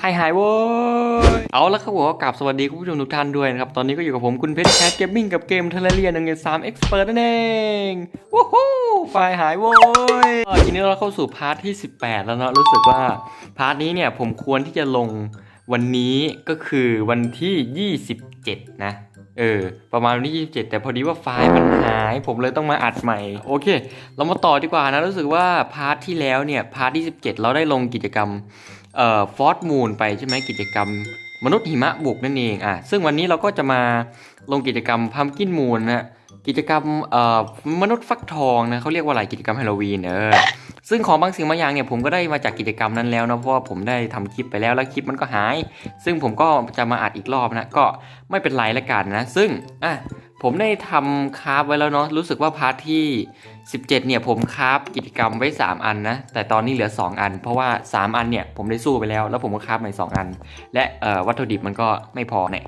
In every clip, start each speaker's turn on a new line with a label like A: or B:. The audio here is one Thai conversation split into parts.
A: ไฟหายโว้ย เอาละครับผมก็กลับสวัสดีคุณผู้ชมทุกท่านด้วยนะครับ ตอนนี้ก็อยู่กับผมคุณเพชรแคทเกมมิ่งกับเกมเทเลเรียนหนึ่งสามเอ็กซ์เพรสนั่นเองวู้ฮู้ไฟหายโว้ยทีนี้เราเข้าสู่พาร์ทที่ 18 แล้วเนาะรู้สึกว่าพาร์ทนี้เนี่ยผมควรที่จะลงวันนี้ก็คือวันที่ 27 นะเออประมาณวันที่ 27 แต่พอดีว่าไฟล์มันหาย ผมเลยต้องมาอัดใหม่ โอเค เรามาต่อดีกว่านะ รู้สึกว่าพาร์ทที่แล้วเนี่ย พาร์ทที่ 17 เราได้ลงกิจกรรม เอ่อฟอร์ดมูนไปใช่ไหมกิจกรรม มนุษย์หิมะบุกนั่นเองอะซึ่งวันนี้เราก็จะมาลงกิจกรรมพัมกินมูนนะกิจกรรมเอ่อมนุษย์ฟักทองนะเขาเรียกว่าอะไรกิจกรรมฮาโลวีนเออซึ่งของบางสิ่งบางอย่างเนี่ยผมก็ได้มาจากกิจกรรมนั้นแล้วนะเพราะว่าผมได้ทำคลิปไปแล้วแล้วคลิปมันก็หาย ซึ่งผมก็จะมาอัดอีกรอบนะก็ไม่เป็นไรละกันนะ ซึ่งอะ ผมได้ทำคราฟไว้แล้วเนาะรู้สึกว่าพาร์ทที่ 17 เนี่ยผมคราฟกิจกรรมไว้ 3 อันนะ แต่ตอนนี้เหลือ 2 อัน เพราะว่า 3 อันเนี่ยผมได้สู้ไปแล้ว แล้วผมก็คราฟใหม่2อัน และวัตถุดิบมันก็ไม่พอเนี่ย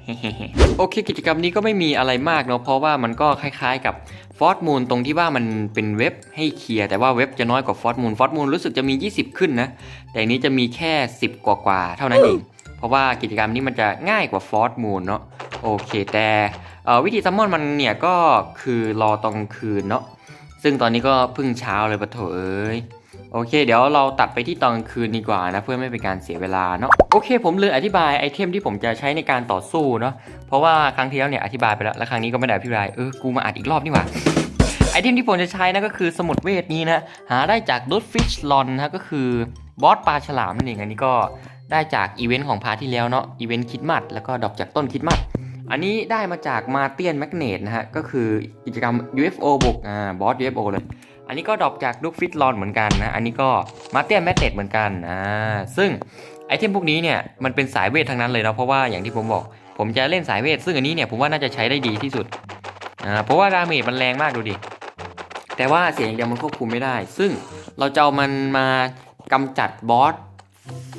A: โอเค กิจกรรมนี้ก็ไม่มีอะไรมากเนาะเพราะว่ามันก็คล้ายๆกับฟอร์มูนตรงที่ว่ามันเป็นเว็บให้เคลียร์แต่ว่าเว็บจะน้อยกว่าฟอร์มูนฟอร์มูนรู้สึกจะมี 20 ขึ้นนะ แต่อันนี้จะมีแค่ 10 กว่าๆเท่านั้นเองเพราะว่ากิจกรรมนี้มันจะง่ายกว่าฟอร์มูนเนาะโอเคแต่เอ่อ วิธีซัมมอนมันเนี่ยก็คือรอตอนกลางคืนเนาะซึ่งตอนนี้ก็เพิ่งเช้าเลยปะโถเอ้ยโอเค เดี๋ยวเราตัดไปที่ตอนคืนดีกว่านะ เพื่อไม่เป็นการเสียเวลาเนาะโอเค ผมเลยอธิบายไอเทมที่ผมจะใช้ในการต่อสู้เนาะเพราะว่าครั้งที่แล้วเนี่ยอธิบายไปแล้วและครั้งนี้ก็ไม่ได้อธิบายเออกูมาอัดอีกรอบนี่หว่าไอเทมที่ผมจะใช้นะก็คือสมุดเวทนี้นะหาได้จากดูดฟิชลอนนะก็คือบอสปลาฉลามนั่นเองอันนี้ก็ได้จากอีเวนต์ของพาร์ที่แล้วเนาะอีเวนต์คิดมัดแล้วก็ดอปจากต้นคิดมัด อันนี้ได้มาจากมาเตียนแมกเนตนะฮะ ก็คือกิจกรรม UFO บุกอ่าบอส UFO เลย อันนี้ก็ดรอปจากลูกฟิตลอนเหมือนกันนะ อันนี้ก็มาเตียนแมกเนตเหมือนกันอ่าซึ่งไอเทมพวกนี้เนี่ยมันเป็นสายเวททั้งนั้นเลยเนาะเพราะว่าอย่างที่ผมบอก ผมจะเล่นสายเวท ซึ่งอันนี้เนี่ยผมว่าน่าจะใช้ได้ดีที่สุดอ่าเพราะว่าดาเมจมันแรงมากดูดิแต่ว่าเสียงอย่างเดียวมันควบคุมไม่ได้ ซึ่งเราจะเอามันมากำจัดบอส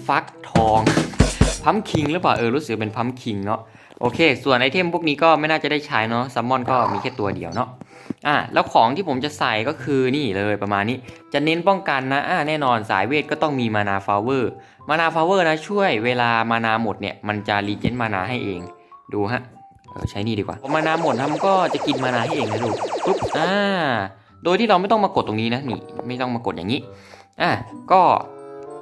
A: ฟักทองพัมคิงหรือเปล่าเออรู้สึกเป็นพัมคิงเนาะ โอเค ส่วนไอเทมพวกนี้ก็ไม่น่าจะได้ใช้เนาะซัมมอนก็มีแค่ตัวเดียวเนาะอะแล้วของที่ผมจะใส่ก็คือนี่เลยประมาณนี้จะเน้นป้องกันนะอะแน่นอนสายเวทก็ต้องมีมานาฟลาเวอร์มานาฟลาเวอร์นะช่วยเวลามานาหมดเนี่ยมันจะรีเจนมานาให้เองดูฮะเออใช้นี่ดีกว่าพอมานาหมดทำก็จะกินมานาให้เองนะดูปุ๊บอ่าโดยที่เราไม่ต้องมากดตรงนี้นะนี่ไม่ต้องมากดอย่างนี้อะก็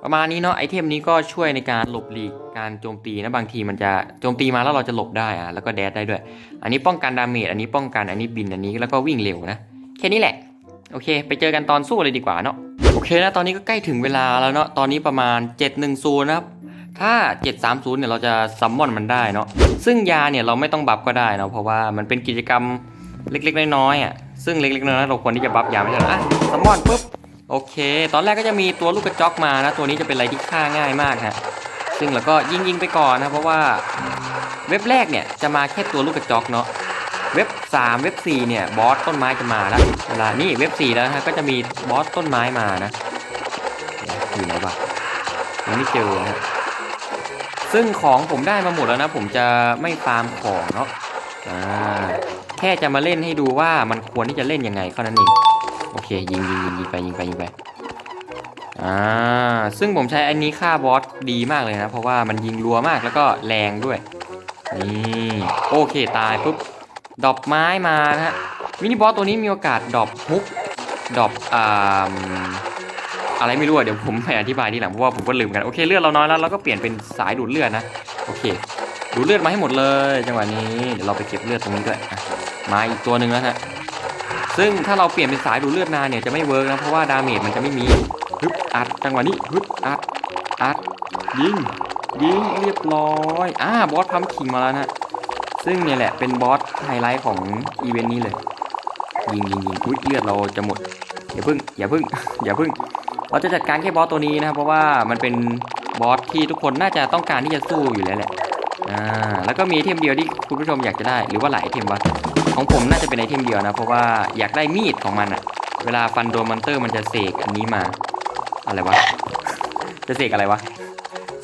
A: ประมาณนี้เนาะไอเทมนี้ก็ช่วยในการหลบหลีกการโจมตีนะบางทีมันจะโจมตีมาแล้วเราจะหลบได้อะแล้วก็แดดได้ด้วย อันนี้ป้องกันดาเมจอันนี้ป้องกันอันนี้บินอันนี้แล้วก็วิ่งเร็วนะแค่นี้แหละโอเค ไปเจอกันตอนสู้เลยดีกว่าเนาะโอเคนะตอนนี้ก็ใกล้ถึงเวลาแล้วเนาะตอนนี้ประมาณ 710นะครับถ้า 730เนี่ยเราจะซัมมอนมันได้เนาะซึ่งยาเนี่ยเราไม่ต้องบัฟก็ได้เนาะเพราะว่ามันเป็นกิจกรรมเล็กๆน้อยๆอะซึ่งเล็กๆน้อยๆเราควรที่จะบัฟยาไม่ใช่หรออะซัมมอนปุ๊บ โอเค ตอนแรกก็จะมีตัวลูกกระจอกมานะ ตัวนี้จะเป็นอะไรที่ฆ่าง่ายมากฮะ ซึ่งเราก็ยิงยิงไปก่อนนะ เพราะว่าเว็บแรกเนี่ยจะมาแค่ตัวลูกกระจอกเนาะ เว็บ 3 เว็บ 4 เนี่ยบอสต้นไม้จะมาแล้ว เวลานี่เว็บ 4 แล้วฮะก็จะมีบอสต้นไม้มานะ อยู่ไหนวะยังไม่เจอนะฮะซึ่งของผมได้มาหมดแล้วนะ ผมจะไม่ฟาร์มของเนาะ อ่า แค่จะมาเล่นให้ดูว่ามันควรที่จะเล่นยังไงเท่านั้นเอง โอเคยิงยิงยิงยิงไปยิงไปยิงไปอ่าซึ่งผมใช้อันนี้ฆ่าบอสดีมากเลยนะ เพราะว่ามันยิงรัวมากแล้วก็แรงด้วยนี่โอเคตายปุ๊บดอปไม้มานะฮะมินิบอสตัวนี้มีโอกาสดอปฮุกดอปอ่าอะไรไม่รู้อะเดี๋ยวผมไปอธิบายทีหลังเพราะว่าผมก็ลืมกันโอเคเลือดเราน้อยแล้วเราก็เปลี่ยนเป็นสายดูดเลือดนะโอเค ดูดเลือดมาให้หมดเลย จังหวะนี้เดี๋ยวเราไปเก็บเลือดตรงนี้ด้วยมาอีกตัวหนึ่งแล้วฮะ ซึ่งถ้าเราเปลี่ยนเป็นสายดูดเลือดนานเนี่ยจะไม่เวิร์กนะเพราะว่าดาเมจมันจะไม่มีฮึบอัดจังหวะนี้ฮึบอัดอัดยิงยิงเรียบร้อยอ่าบอสพัมคิงมาแล้วนะซึ่งเนี่ยแหละเป็นบอสไฮไลท์ของอีเวนต์นี้เลยยิงยิงยิงอุ้ยเลือดเราจะหมดอย่าพึ่งอย่าพึ่งอย่าพึ่ง เราจะจัดการแค่บอสตัวนี้นะครับเพราะว่ามันเป็นบอสที่ทุกคนน่าจะต้องการที่จะสู้อยู่แล้วแหละอ่าแล้วก็มีเทมเดียวที่คุณผู้ชมอยากจะได้หรือว่าหลายเทมวะ ของผมน่าจะเป็นไอเทมเดียวนะ เพราะว่าอยากได้มีดของมันอะเวลาฟันโดนมอนเตอร์มันจะเสกอันนี้มา อะไรวะ จะเสกอะไรวะ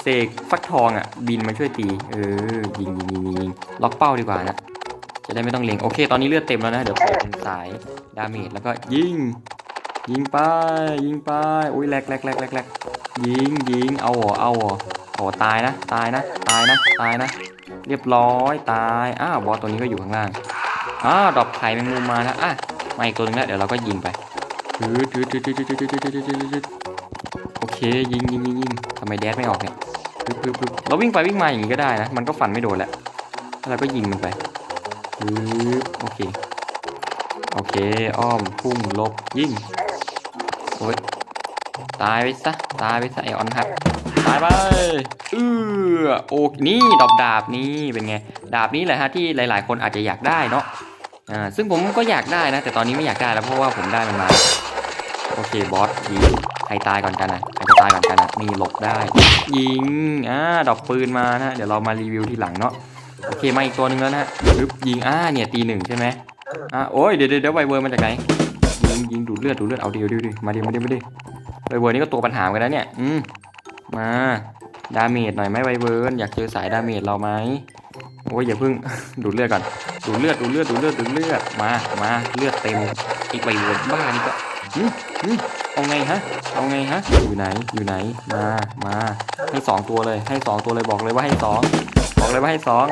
A: เสกฟักทองอะบินมาช่วยตี เออ ยิงยิงยิงยิงล็อกเป้าดีกว่านะ จะได้ไม่ต้องเล็ง โอเค ตอนนี้เลือดเต็มแล้วนะ เดี๋ยวขอเป็นสายดาเมจแล้วก็ยิง ยิงไป ยิงไป อุ้ยแลกแลกแลกแลกแลกยิงยิงเอาเหรอเอาเหรอโอ้ตายนะ ตายนะ ตายนะ ตายนะ เรียบร้อย ตาย อ้าว บอสตัวนี้ก็อยู่ข้างล่าง อ้าวดอกไข่แมงมุมมานะอะมาอีกตัวนึงแล้วเดี๋ยวเราก็ยิงไปทืดทืดทืดทืดทืดทืดทืดทืดทืดทืดโอเคยิงยิงยิงยิงทำไมแดดไม่ออกเนี่ยปึ๊บปึ๊บปึ๊บเราวิ่งไปวิ่งมาอย่างนี้ก็ได้นะมันก็ฟันไม่โดนแหละแล้วเราก็ยิงมันไปปึ๊บโอเคโอเคอ้อมพุ่งหลบยิงโอ้ยตายไปซะตายไปซะไอออนฮักตายไป เออโอ้นี่ดอกดาบนี่เป็นไง ดาบนี้แหละฮะที่หลาย ๆ คนอาจจะอยากได้เนาะอ่าซึ่งผมก็อยากได้นะ แต่ตอนนี้ไม่อยากได้แล้วเพราะว่าผมได้มันมาโอเคบอสยิงใครตายก่อนกันนะใครจะตายก่อนกันนะนี่หลบได้ ยิงอ่าดอกปืนมานะเดี๋ยวเรามารีวิวทีหลังเนาะโอเคมาอีกตัวหนึงแล้วนะปึ๊บยิงอ่าเนี่ยตีหนึ่งใช่ไหมอะโอ้ยเดี๋ยวเดี๋ยวไวเวอร์มาจากไหนยิงยิงดูดเลือดดูดเลือดเอาเดียวดี๋ยวเดียวมาดิมาดิมาดิไวเวอร์นี่ก็ตัวปัญหาเหมือนกันนะเนี่ยอืมมา ดาเมจหน่อยไหมไวเวอร์นอยากเจอสายดาเมจเราไหมโอ้ยอย่าพิ่ง ดูดเลือดก่อน ดูดเลือดดูดเลือดดูดเลือดดูดเลือดมามาเลือดเต็มอีกไวเวอร์บ้านี่ก็อืมอืมเอาไงฮะเอาไงฮะอยู่ไหนอยู่ไหนมามาให้สองตัวเลย ให้สองตัวเลยบอกเลยว่าให้สองบอกเลยว่าให้สอง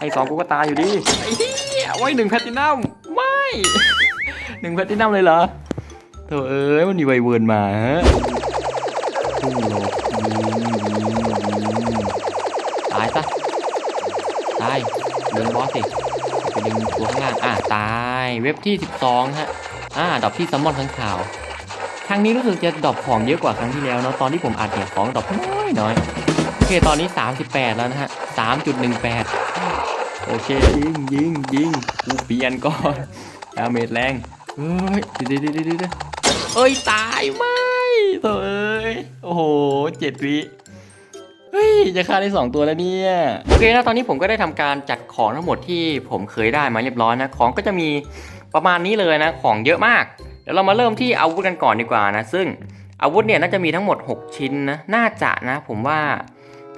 A: ให้สองกูก็ตายอยู่ดีไอ้เหี้ยโอ้ยหนึ่งแพลตินัมไม่หนึ่งแพลตินัมเลยเหรอโถเอ้ยมันมีไวเวิร์นมาฮะพุ่งลง ตายซะตายดึงบอสสิไปดึงตัวข้างล่างอะตายเว็บที่ 12 ฮะอ่าดอกที่ซัมมอนข้างข่าวครั้งนี้รู้สึกจะดรอปของเยอะกว่าครั้งที่แล้วเนาะตอนที่ผมอัดเนี่ยของดรอปน้อยน้อยโอเคตอนนี้ 38 แล้วนะฮะ 3.18 โอเคยิงยิงยิงกูเปลี่ยนก่อนดาเมจแรงเฮ้ยเดี๋ยวเดี๋ยวเดี๋ยวเดี๋ยวเอ้ยตายไม่โถ่เอ้ยโอ้โห เจ็ดวิเฮ้ยจะฆ่าได้สองตัวแล้วเนี่ยโอเคนะตอนนี้ผมก็ได้ทำการจัดของทั้งหมดที่ผมเคยได้มาเรียบร้อยนะของก็จะมีประมาณนี้เลยนะของเยอะมากเดี๋ยวเรามาเริ่มที่อาวุธกันก่อนดีกว่านะซึ่งอาวุธเนี่ยน่าจะมีทั้งหมด 6 ชิ้นนะน่าจะนะ ผมว่า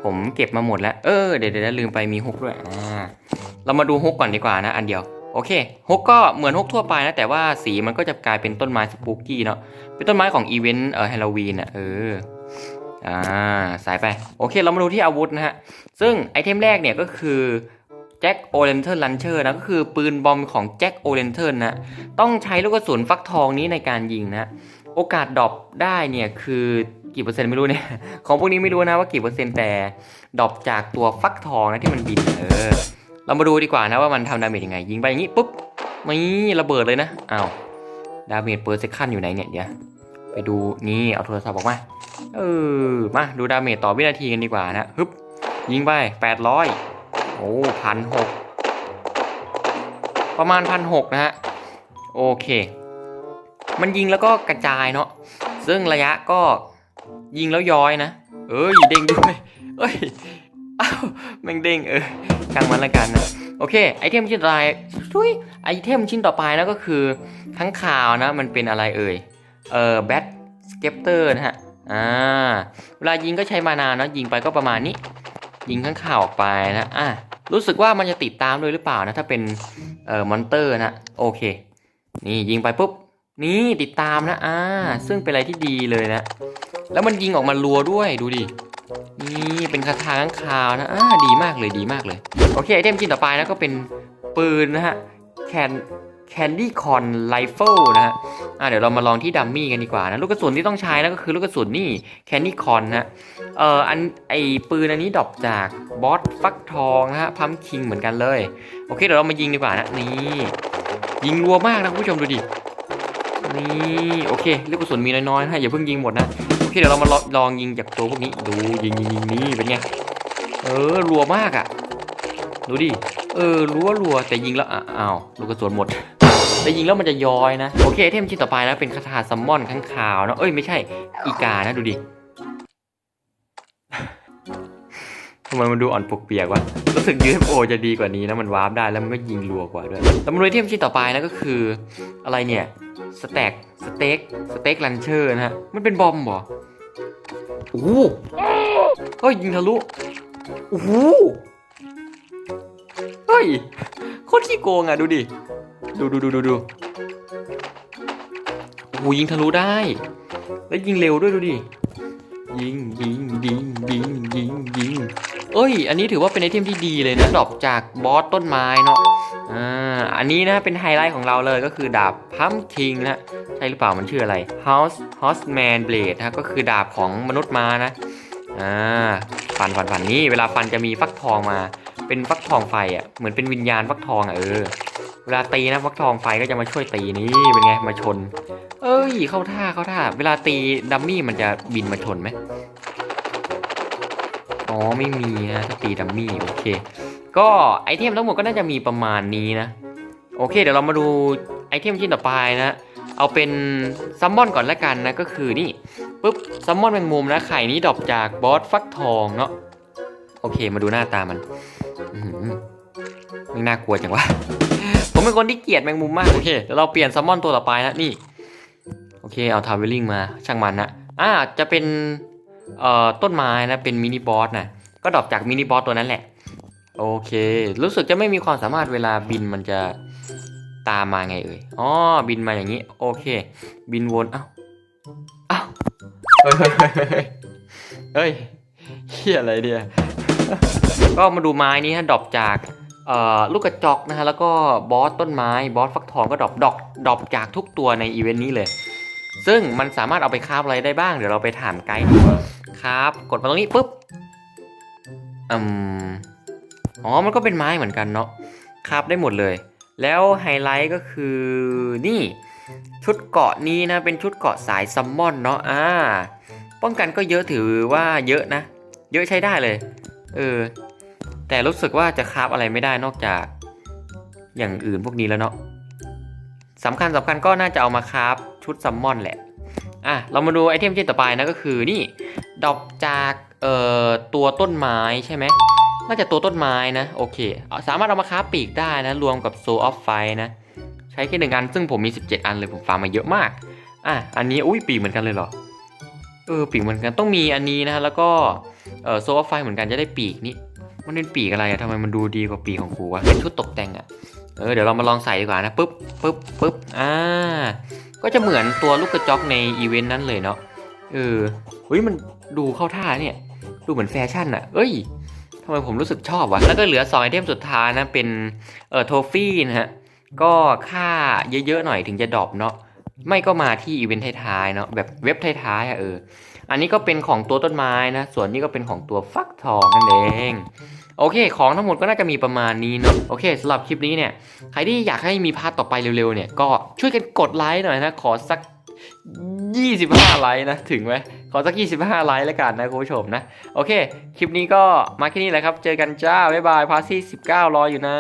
A: ผมเก็บมาหมดแล้วเออเดี๋ยวเดี๋ยวลืมไปมีฮุกด้วยอ่าเรามาดูฮุกก่อนดีกว่านะ อันเดียวโอเคฮุกก็เหมือนฮุกทั่วไปนะแต่ว่าสีมันก็จะกลายเป็นต้นไม้สปูกี้เนาะเป็นต้นไม้ของอีเวนต์เออฮาโลวีนอะเออ อ่าสายไป โอเค เรามาดูที่อาวุธนะฮะ ซึ่งไอเทมแรกเนี่ยก็คือแจ็คโอเลนเทอร์ลันเชอร์นะก็คือปืนบอมของแจ็คโอเลนเทอร์นะต้องใช้ลูกกระสุนฟักทองนี้ในการยิงนะ โอกาสดรอปได้เนี่ยคือกี่เปอร์เซ็นต์ไม่รู้เนี่ย ของพวกนี้ไม่รู้นะว่ากี่เปอร์เซ็นต์แต่ดรอปจากตัวฟักทองนะที่มันบินเออเรามาดูดีกว่านะว่ามันทำดาเมจยังไง ยิงไปอย่างนี้ปุ๊บนี่ระเบิดเลยนะอ้าวดาเมจเปอร์เซคันอยู่ไหนเนี่ยเดี๋ยว ไปดูนี่เอาโทรศัพท์ออกมา เออ มาดูดาเมจต่อวินาทีกันดีกว่านะฮึบยิงไป 800 โอ้พันหกประมาณพันหกนะฮะ โอเค มันยิงแล้วก็กระจายเนาะซึ่งระยะก็ยิงแล้วย้อยนะ เอ้ยเด้งด้วย เอ้ยอ้าวแม่งเด้งเออช่างมันละกันนะโอเค ไอเทมชิ้นต่อไปทุยไอเทมชิ้นต่อไปนะก็คือทั้งข่าวนะ มันเป็นอะไรเอ่ย เออแบทสเก็ปเตอร์นะฮะอ่าเวลายิงก็ใช้มานานเนาะยิงไปก็ประมาณนี้ ยิงข้างข่าวออกไปนะอะรู้สึกว่ามันจะติดตามด้วยหรือเปล่านะถ้าเป็นเอ่อมอนเตอร์นะโอเค นี่ยิงไปปุ๊บนี่ติดตามนะอ่าซึ่งเป็นอะไรที่ดีเลยนะ แล้วมันยิงออกมารัวด้วยดูดินี่เป็นคาถาข้างคาวนะอ่าดีมากเลยดีมากเลย โอเคไอเทมชิ้นต่อไปนะก็เป็นปืนนะฮะแคน แคนดี้คอนไ i เฟิลนะฮะอ่าเดี๋ยวเรามาลองที่ดัมมี่กันดีกว่านะ ลูกกระสุนที่ต้องใช้นะก็คือลูกกระสุนนี่แคนดี้คอนนะเอ่ออันไอปืนอันนี้ดรอปจากบอสฟักทองนะฮะพัมคิงเหมือนกันเลย โอเคเดี๋ยวเรามายิงดีกว่านะนี่ยิงรัวมากนะคุณผู้ชมดูดินี่โอเคลูกกระสุนมีน้อยๆนะอย่าเพิ่งยิงหมดนะโอเคเดี๋ยวเรามาลองลองยิงจากตัวพวกนี้ดูยิงยิงยิงนี่เป็นไงเออรัวมากอะ่ะดูดิเออรัวรัวแต่ยิงแล้วอ้าวลูกกระสุนหมด แต่ยิงแล้วมันจะย้อยนะ โอเคเทมชิ้นต่อไปนะเป็นคาถาซัมมอนข้างขาวนะเอ้ยไม่ใช่อีกานะดูดิทำไมมันดูอ่อนปกเปียกวะ รู้สึก UFO จะดีกว่านี้นะ มันวาร์ปได้แล้วมันก็ยิงรัวกว่าด้วยแล้วมาดูเทมชิ้นต่อไปนะก็คือ อะไรเนี่ย สแต็กสเต็กสเต็กลันเชอร์นะฮะ มันเป็นบอมเหรอโอ้โหเฮ้ยยิงทะลุ โอ้โห เฮ้ย โคตรขี้โกงอะ ดูดิ ดูดูดูดูดูโอ้โหยิงทะลุได้ แล้วยิงเร็วด้วยดูดิ ยิงยิงยิงยิงยิงยิงเอ้ย อันนี้ถือว่าเป็นไอเทมที่ดีเลยนะดรอปจากบอสต้นไม้เนาะ อ่า อันนี้นะเป็นไฮไลท์ของเราเลยก็คือดาบพัมคิงนะ ใช่หรือเปล่ามันชื่ออะไร House Horseman Blade นะก็คือดาบของมนุษย์มานะ อ่า ฟันฟันฟันนี่เวลาฟันจะมีฟักทองมา เป็นฟักทองไฟอะ เหมือนเป็นวิญญาณฟักทองอะเออ เวลาตีนะฟักทองไฟก็จะมาช่วยตีนี่เป็นไงมาชน เอ้ยเข้าท่าเข้าท่า เวลาตีดัมมี่มันจะบินมาชนไหมอ๋อไม่มีนะถ้าตีดัมมี่โอเค ก็ไอเทมทั้งหมดก็น่าจะมีประมาณนี้นะ โอเค เดี๋ยวเรามาดูไอเทมชิ้นต่อไปนะ เอาเป็นซัมมอนก่อนละกันนะก็คือนี่ปุ๊บซัมมอนแมงมุมนะไข่นี้ดรอปจากบอสฟักทองเนาะโอเค มาดูหน้าตามันไม่น่ากลัวจังวะ ผมเป็นคนที่เกลียดแมงมุมมากโอเคเดี๋ยวเราเปลี่ยนซัมมอนตัวต่อไปนะนี่โอเคเอาทาวเวลลิ่งมาช่างมันนะอ่าจะเป็นเอ่อต้นไม้นะเป็นมินิบอสนะก็ดรอปจากมินิบอสตัวนั้นแหละ โอเค รู้สึกจะไม่มีความสามารถเวลาบินมันจะตามมาไงเอ่ยอ๋อบินมาอย่างนี้ โอเค บินวนเอ้าเอ้าเฮ้ยเฮ้ยเฮ้ยเฮ้ยเฮียอะไรเนี่ยก็มาดูไม้นี้ฮะดรอปจากเอ่อ ลูกกระจอกนะฮะแล้วก็บอสต้นไม้บอสฟักทองก็ดรอปดอกดรอปจากทุกตัวในอีเวนต์นี้เลย ซึ่งมันสามารถเอาไปคาฟอะไรได้บ้างเดี๋ยวเราไปถามไกด์ครับ กดมาตรงนี้ปุ๊บอืมอ๋อมันก็เป็นไม้เหมือนกันเนาะคาฟได้หมดเลย แล้วไฮไลท์ก็คือนี่ชุดเกาะนี้นะเป็นชุดเกาะสายซัมมอนเนาะอ่าป้องกันก็เยอะถือว่าเยอะนะ เยอะใช้ได้เลย เออ แต่รู้สึกว่าจะคราฟอะไรไม่ได้นอกจากอย่างอื่นพวกนี้แล้วเนาะสำคัญสำคัญก็น่าจะเอามาคราฟชุดซัมมอนแหละอะเรามาดูไอเทมชิ้นต่อไปนะก็คือนี่ดอกจากเอ่อตัวต้นไม้ใช่ไหมน่าจะตัวต้นไม้นะโอเคสามารถเอามาคราฟปีกได้นะ รวมกับโซออฟไฟนะ ใช้แค่หนึ่งอัน ซึ่งผมมี 17 อันเลยผมฟาร์มมาเยอะมากอะอันนี้อุ้ยปีกเหมือนกันเลยเหรอเออปีกเหมือนกันต้องมีอันนี้นะแล้วก็เอ่อโซออฟไฟเหมือนกันจะได้ปีกนี่ มันเป็นปีกอะไรอะทำไมมันดูดีกว่าปีกของครูวะเป็นชุดตกแต่งอะเออเดี๋ยวเรามาลองใส่ดีกว่านะปุ๊บปุ๊บปุ๊บอ่าก็จะเหมือนตัวลูกกระจอกในอีเวนต์นั้นเลยเนาะเออเฮ้ยมันดูเข้าท่าเนี่ย ดูเหมือนแฟชั่นอะเอ้ยทำไมผมรู้สึกชอบวะแล้วก็เหลือ2ไอเทมสุดท้ายนะเป็นเอ่อโทฟี่นะฮะก็ค่าเยอะๆหน่อยถึงจะดรอปเนาะไม่ก็มาที่อีเวนต์ท้ายๆเนาะแบบเว็บท้ายๆอะเออ อันนี้ก็เป็นของตัวต้นไม้นะ ส่วนนี้ก็เป็นของตัวฟักทองนั่นเองโอเค ของทั้งหมดก็น่าจะมีประมาณนี้เนาะโอเคสำหรับคลิปนี้เนี่ยใครที่อยากให้มีพาร์ทต่อไปเร็วๆเนี่ยก็ช่วยกันกดไลค์หน่อยนะขอสัก 25 ไลค์นะถึงไหมขอสัก 25 ไลค์แล้วกันนะคุณผู้ชมนะโอเค คลิปนี้ก็มาแค่นี้แหละครับ เจอกันจ้าบ๊ายบายพาซี่19 รออยู่นะ